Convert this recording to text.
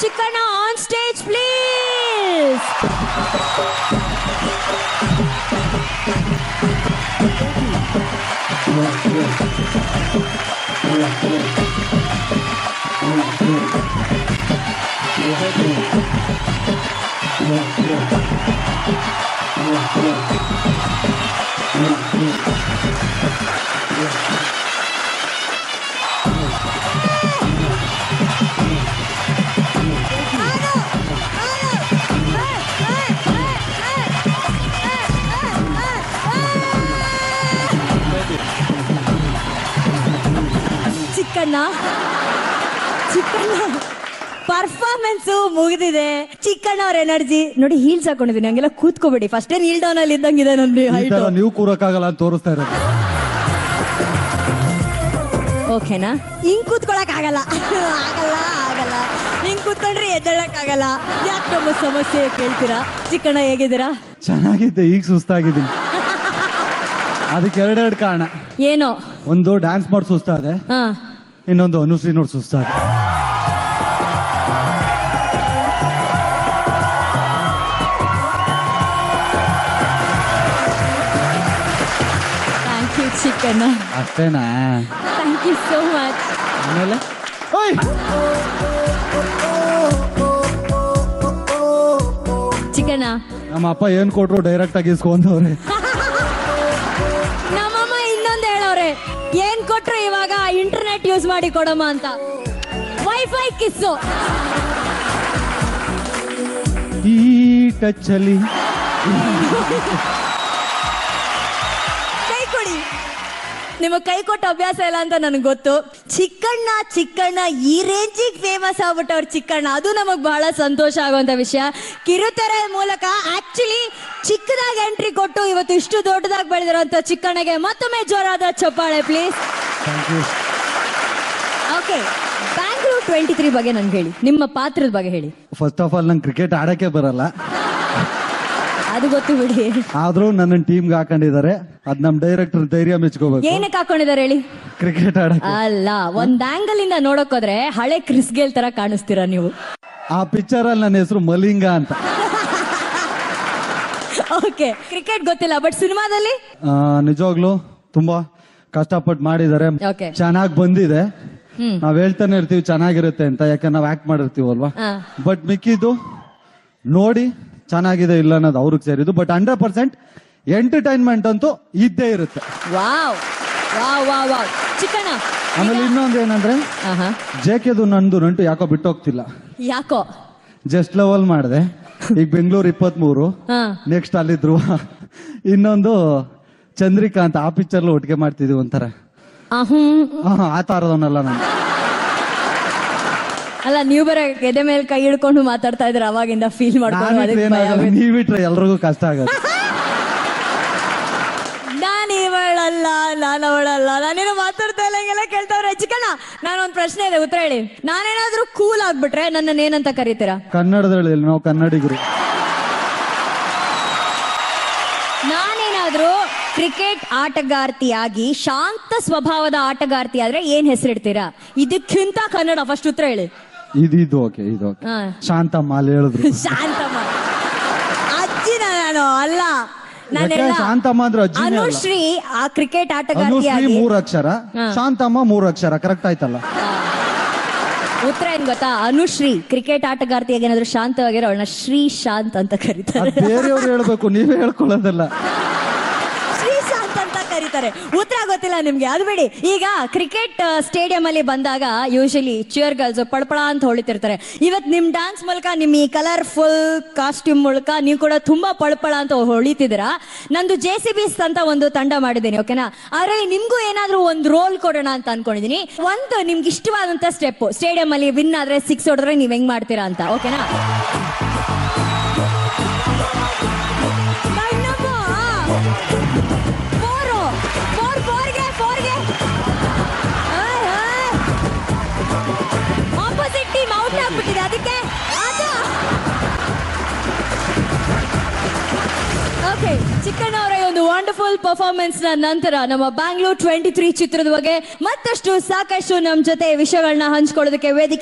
Chikkanna on stage please Chikkanna. Chikkanna. Performance ಮುಗಿದಿದೆ. ಚಿಕ್ಕಣ್ಣ ಅವ್ರ energy. ನೋಡಿ ಹೀಲ್ಸ್ ಹಾಕೊಂಡಿದ್ದೀನಿ ಹಂಗೆಲ್ಲ ಕೂತ್ಕೋಬೇಡಿ. ಫಸ್ಟ್ ಏನ್ ಹೀಲ್ ಡೌನ್ ಅಲ್ಲಿ ಇದ್ದಂಗಿದೆ ನನ್ನ ಹೈಟ್ ನೀವು ಕೂರಕ್ಕಾಗಲ್ಲ ಅಂತ ತೋರಿಸ್ತಾ ಇರೋದು. ಓಕೆನಾ ಹಿಂಗ್ ಕೂತ್ಕೊಳಕ್ ಆಗಲ್ಲ. ಆಗಲ್ಲ ಆಗಲ್ಲ. ಹಿಂಗ್ ಕೂತ್ಕೊಂಡ್ರೆ ಎದ್ದಳಕ್ ಆಗಲ್ಲ. ಯಾಕೆ ನಮ್ಮ ಸಮಸ್ಯೆ ಕೇಳ್ತೀರಾ? ಚಿಕ್ಕಣ್ಣ ಹೇಗಿದ್ದೀರಾ? ಚೆನ್ನಾಗಿದ್ದೆ ಈಗ ಸುಸ್ತಾಗಿದ್ದೀನಿ. ಅದಕ್ಕೆ ಎರಡೆರಡು ಕಾರಣ. ಏನೋ? ಒಂದು ಡ್ಯಾನ್ಸ್ ಮಾಡಿ ಸುಸ್ತಾದೆ. ಹಾ. ಇನ್ನೊಂದು ಅನುಸರಿ ನೋಡಿ ಸುಸ್ತಾದೆ ಥ್ಯಾಂಕ್ ಯು ಚಿಕ್ಕಣ್ಣ ಅಷ್ಟೇನಾ ಥ್ಯಾಂಕ್ ಯು ಸೋ ಮಚ್ ಆಮೇಲೆ! ಚಿಕ್ಕಣ್ಣ ನಮ್ಮ ಅಪ್ಪ ಏನ್ ಕೊಟ್ರು ಡೈರೆಕ್ಟ್ ಆಗಿ ಇಸ್ಕೊಂಡವ್ರೆ ನಮ್ಮಮ್ಮ ಇನ್ನೊಂದು ಹೇಳವ್ರೆ ಏನ್ ಕೊಟ್ರು ಇವಾಗ ಇಂಟರ್ನೆಟ್ ಯೂಸ್ ಮಾಡಿ ಕೊಡಮ್ಮ ಅಂತ. Wifi kiss. ಈ ಟಚ್ ಅಲ್ಲಿ ಕೈ ಕೊಡಿ. ನಿಮ್ಮ ಕೈ ಕೊಟ್ಟ ಅಭ್ಯಾಸ ಇಲ್ಲ ಅಂತ ನನಗೆ ಗೊತ್ತು. ಚಿಕ್ಕಣ್ಣ ಚಿಕ್ಕಣ್ಣ ಈ ರೇಂಜಿಗೆ ಫೇಮಸ್ ಆಗ್ಬಿಟ್ಟವ್ರು ಚಿಕ್ಕಣ್ಣ. ಅದು ನಮಗೆ ಬಹಳ ಸಂತೋಷ ಆಗುವಂತ ವಿಷಯ. ಕಿರುತೆರೆ ಮೂಲಕ ಆಕ್ಚುಲಿ ಚಿಕ್ಕದಾಗಿ ಎಂಟ್ರಿ ಕೊಟ್ಟು ಇವತ್ತು ಇಷ್ಟು ದೊಡ್ಡದಾಗಿ ಬೆಳೆದಿರೋಂಥ ಚಿಕ್ಕಣ್ಣಗೆ ಮತ್ತೊಮ್ಮೆ ಜೋರಾದ ಚಪ್ಪಾಳೆ please thank you okay Bangalore twenty three ಬಗ್ಗೆ ನನ್ಗೆ ಹೇಳಿ. ನಿಮ್ಮ ಪಾತ್ರದ ಬಗ್ಗೆ ಹೇಳಿ. ಫಸ್ಟ್ ಆಫ್ ಆಲ್ ನಂಗೆ ಕ್ರಿಕೆಟ್ ಆಡಕ್ಕೆ ಬರಲ್ಲ. ಅದು ಗೊತ್ತು ಬಿಡಿ. ಆದ್ರೂ ನನ್ನ ಟೀಮ್ಗೆ ಹಾಕೊಂಡಿದ್ದಾರೆ. ಅದ್ ನಮ್ ಡೈರೆಕ್ಟರ್ ಧೈರ್ಯ ಮೆಚ್ಕೋಬೇಕು. ಏನಕ್ಕೆ ಹಾಕೊಂಡಿದ್ದಾರೆ ಹೇಳಿ? ಕ್ರಿಕೆಟ್ ಆಡಕ್ಕೆ ಅಲ್ಲ ಒಂದ್ ಆಂಗಲ್ ಇಂದ ನೋಡಕ್ಕೋದ್ರೆ ಹಳೆ ಕ್ರಿಸ್ ಗೇಲ್ ತರ ಕಾಣಿಸ್ತೀರಾ ನೀವು? ಆ ಪಿಕ್ಚರ್ ಅಲ್ಲಿ ನನ್ನ ಹೆಸರು ಮಲಿಂಗ ಅಂತ. ಓಕೆ ಕ್ರಿಕೆಟ್ ಗೊತ್ತಿಲ್ಲ ಬಟ್ ಸಿನಿಮಾದಲ್ಲಿ? ಆ, ನಿಜವಾಗ್ಲೂ ತುಂಬಾ ಕಷ್ಟಪಟ್ಟು ಮಾಡಿದ್ದಾರೆ. Okay. ಚೆನ್ನಾಗ್ ಬಂದಿದೆ. ನಾವ್ ಹೇಳ್ತಾನೆ ಇರ್ತೀವಿ ಚೆನ್ನಾಗಿರುತ್ತೆ ಅಂತ ಯಾಕಂದ್ರೆ ನಾವ್ ಆಕ್ಟ್ ಮಾಡಿರ್ತೀವಲ್ವಾ. ಬಟ್ ಮಿಕ್ಕಿದ್ದು ನೋಡಿ ಚೆನ್ನಾಗಿದೆ ಇಲ್ಲ ಅನ್ನೋದು ಅವ್ರಿಗೆ ಸೇರಿದ್ದು ಬಟ್ ಹಂಡ್ರೆಡ್ ಪರ್ಸೆಂಟ್ ಎಂಟರ್ಟೈನ್ಮೆಂಟ್ ಅಂತೂ ಇದ್ದೇ ಇರುತ್ತೆ. Wow. Wow wow wow. Chikkanna ಆಮೇಲೆ ಇನ್ನೊಂದು ಏನಂದ್ರೆ ಆಹಾ. ಜೇಕೆದು ನಂದು ನಂಟು ಯಾಕೋ ಬಿಟ್ಟು ಹೋಗ್ತಿಲ್ಲ ಯಾಕೋ? ಜಸ್ಟ್ ಲೆವೆಲ್ ಮಾಡಿದೆ. ಈಗ ಬೆಂಗಳೂರು ಇಪ್ಪತ್ತ್ ಮೂರು ನೆಕ್ಸ್ಟ್ ಅಲ್ಲಿದ್ರು ಇನ್ನೊಂದು ಇನ್ನೊಂದು ಚಂದ್ರಿಕಾಂತ್ ಆ ಪಿಕ್ಚರ್ ಒಟ್ಟಿಗೆ ಮಾಡ್ತಿದ್ವಿ ಒಂಥರ. ಅಹಂ. ಆಹಾ, ಆ ತರದವನಲ್ಲ ನಾನು. ಅಲ್ಲ ನೀವು ಬೇರೆ ಎದೆ ಮೇಲೆ ಕೈ ಹಿಡ್ಕೊಂಡು ಮಾತಾಡ್ತಾ ಇದ್ರ ಅವಾಗಿಂದ ಫೀಲ್ ಮಾಡ್ಕೊಂಡು ನಾನಿಟ್ರೆ ಅದಕ್ಕೆ ಭಯ ಏನಾಗಲ್ಲ ಆಗುತ್ತೆ. ನೀವಿಟ್ರೆ ಎಲ್ರಿಗೂ ಕಷ್ಟ ಆಗುತ್ತೆ ನಾನ್ ಇವಳಲ್ಲ ನಾನು ಅವಳಲ್ಲ. ನಾನೇನು ಮಾತಾಡ್ತಾ ಇಲ್ಲ ಹಿಂಗೆಲ್ಲ ಕೇಳ್ತಾವ್ರೆ ಚಿಕ್ಕಣ್ಣ ನಾನೊಂದ್ ಪ್ರಶ್ನೆ ಇದೆ ಉತ್ತರ ಹೇಳಿ. ನಾನೇನಾದ್ರೂ ಕೂಲ್ ಆಗ್ಬಿಟ್ರೆ ನನ್ನನ್ನ ಏನಂತ ಕರೀತೀರಾ? ಕನ್ನಡದಲ್ಲಿ ನಾವು ಕನ್ನಡಿಗರು. ನಾನೇನಾದ್ರೂ ಕ್ರಿಕೆಟ್ ಆಟಗಾರ್ತಿಯಾಗಿ ಶಾಂತ ಸ್ವಭಾವದ ಆಟಗಾರ್ತಿ ಆದ್ರೆ ಏನ್ ಹೆಸರಿಡ್ತೀರಾ? ಇದಕ್ಕಿಂತ ಕನ್ನಡ ಫಸ್ಟ್ ಉತ್ತರ ಹೇಳಿ. ಇದು ಇದು ಓಕೆ ಇದು ಓಕೆ ಹಾ. ಶಾಂತಮ್ಮ ಅಲ್ಲಿ ಹೇಳಿದ್ರು. ಶಾಂತಮ್ಮ. ಅಜ್ಜಿನ ನಾನು ಅಲ್ಲ. ಯಾಕೆ ನಾನೆಲ್ಲ ಶಾಂತಮ್ಮ ಅಂದ್ರೆ ಅಜ್ಜಿನೇ ಅಲ್ಲ. ಅನುಶ್ರೀ ಆ ಕ್ರಿಕೆಟ್ ಅನುಶ್ರೀ ಆಟಗಾರ್ತಿಯಾಗಿ ಮೂರ್ ಅಕ್ಷರ ಹಾ. ಶಾಂತಮ್ಮ ಮೂರ್ ಅಕ್ಷರ ಕರೆಕ್ಟ್ ಆಯ್ತಲ್ಲ ಉತ್ತರ ಏನ್ ಗೊತ್ತಾ? ಅನುಶ್ರೀ ಕ್ರಿಕೆಟ್ ಆಟಗಾರ್ತಿಯಾಗಿ ಏನಾದ್ರು ಶಾಂತವಾಗಿರೋ ಅವಳನ್ನ ಶ್ರೀ ಶಾಂತ್ ಅಂತ ಕರೀತಾರೆ. ಅದ್ ಬೇರೆಯವ್ರು ಹೇಳ್ಬೇಕು ನೀವೇ ಹೇಳ್ಕೊಳ್ಳೋದಲ್ಲ. ಕರೀತಾರೆ. ಉತ್ತರ ಗೊತ್ತಿಲ್ಲ ನಿಮ್ಗೆ, ಅದು ಬಿಡಿ. ಈಗ ಕ್ರಿಕೆಟ್ ಸ್ಟೇಡಿಯಂ ಅಲ್ಲಿ ಬಂದಾಗ ಯೂಶಲಿ ಚಿಯರ್ ಗರ್ಲ್ಸ್ ಪಳಪಳ ಅಂತ ಹೊಳಿತಿರ್ತಾರೆ. ಇವತ್ ನಿಮ್ ಡಾನ್ಸ್ ಮೂಲಕ, ನಿಮ್ ಈ ಕಲರ್ಫುಲ್ ಕಾಸ್ಟ್ಯೂಮ್ ಮೂಲಕ ನೀವು ಕೂಡ ತುಂಬಾ ಪಳಪಳ ಅಂತ ಹೊಳಿತಿದ್ದೀರಾ? ನಂದು ಜೆ ಸಿ ಬಿಸ್ ಅಂತ ಒಂದು ತಂಡ ಮಾಡಿದ್ದೀನಿ ಓಕೆನಾ ಆದ್ರೆ ನಿಮ್ಗೂ ಏನಾದ್ರೂ ಒಂದು ರೋಲ್ ಕೊಡೋಣ ಅಂತ ಅನ್ಕೊಂಡಿದೀನಿ. ಒಂದು ನಿಮ್ಗೆ ಇಷ್ಟವಾದಂತ ಸ್ಟೆಪ್ ಸ್ಟೇಡಿಯಂ ಅಲ್ಲಿ ವಿನ್ ಆದ್ರೆ ಸಿಕ್ಸ್ ಹೊಡೆದ್ರೆ ನೀವ್ ಹೆಂಗ್ ಮಾಡ್ತೀರಾ ಅಂತ ಓಕೆನಾ ಓಕೆ ಚಿಕ್ಕಣ್ಣವರ ಈ ಒಂದು ವಂಡರ್ಫುಲ್ ಪರ್ಫಾರ್ಮೆನ್ಸ್ನ ನಂತರ ನಮ್ಮ ಬ್ಯಾಂಗ್ಳೂರ್ ಟ್ವೆಂಟಿ ತ್ರೀ ಚಿತ್ರದ ಬಗ್ಗೆ ಮತ್ತಷ್ಟು ಸಾಕಷ್ಟು ನಮ್ಮ ಜೊತೆ ವಿಷಯಗಳನ್ನ ಹಂಚ್ಕೊಳ್ಳೋದಕ್ಕೆ ವೇದಿಕೆ